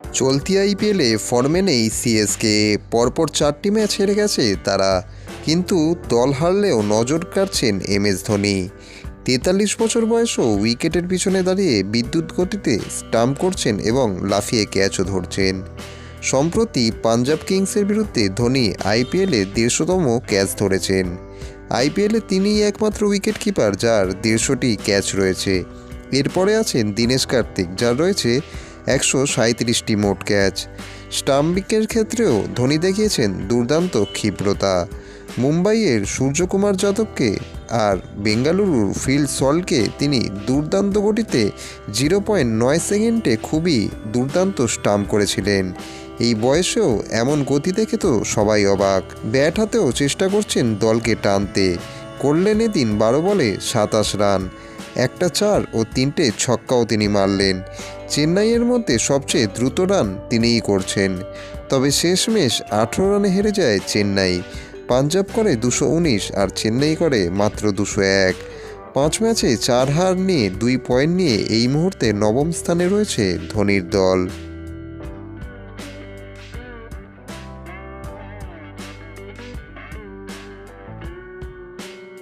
চলতি আইপিএলে ফর্মে নেই সিএসকে পরপর চারটি ম্যাচ হেরে গেছে তারা। কিন্তু দল হারলেও নজর কাটছেন এম এস ধোনি। তেতাল্লিশ বছর বয়সেও উইকেটের পিছনে দাঁড়িয়ে বিদ্যুৎ গতিতে স্টাম্প করছেন এবং লাফিয়ে ক্যাচও ধরছেন। সম্প্রতি পাঞ্জাব কিংসের বিরুদ্ধে ধোনি আইপিএলে দেড়শোতম ক্যাচ ধরেছেন। আইপিএলে তিনিই একমাত্র উইকেট কিপার যার দেড়শোটি ক্যাচ রয়েছে। এরপরে আছেন দীনেশ কার্তিক, যার রয়েছে একশো সাঁত্রিশটি মোট ক্যাচ। স্টাম্পিংয়ের ক্ষেত্রেও ধোনি দেখিয়েছেন দুর্দান্ত ক্ষিপ্রতা। মুম্বাইয়ের সূর্যকুমার যাদবকে আর বেঙ্গালুরুর ফিল সলকে তিনি দুর্দান্ত গতিতে জিরো পয়েন্ট নয় সেকেন্ডে খুবই দুর্দান্ত স্টাম্প করেছিলেন। এই বয়সেও এমন গতি দেখে তো সবাই অবাক। ব্যাট হাতেও চেষ্টা করছেন দলকে টানতে। করলেন এদিন বারো বলে সাতাশ রান। একটা চার ও তিনটে ছক্কাও তিনি মারলেন। চেন্নাইয়ের মধ্যে সবচেয়ে দ্রুত রান তিনিই করছেন। তবে শেষমেশ আঠেরো রানে হেরে যায় চেন্নাই। পাঞ্জাব করে দুশো উনিশ আর চেন্নাই করে মাত্র দুশো এক। পাঁচ ম্যাচে চার হার নিয়ে, দুই পয়েন্ট নিয়ে এই মুহূর্তে নবম স্থানে রয়েছে ধোনির দল।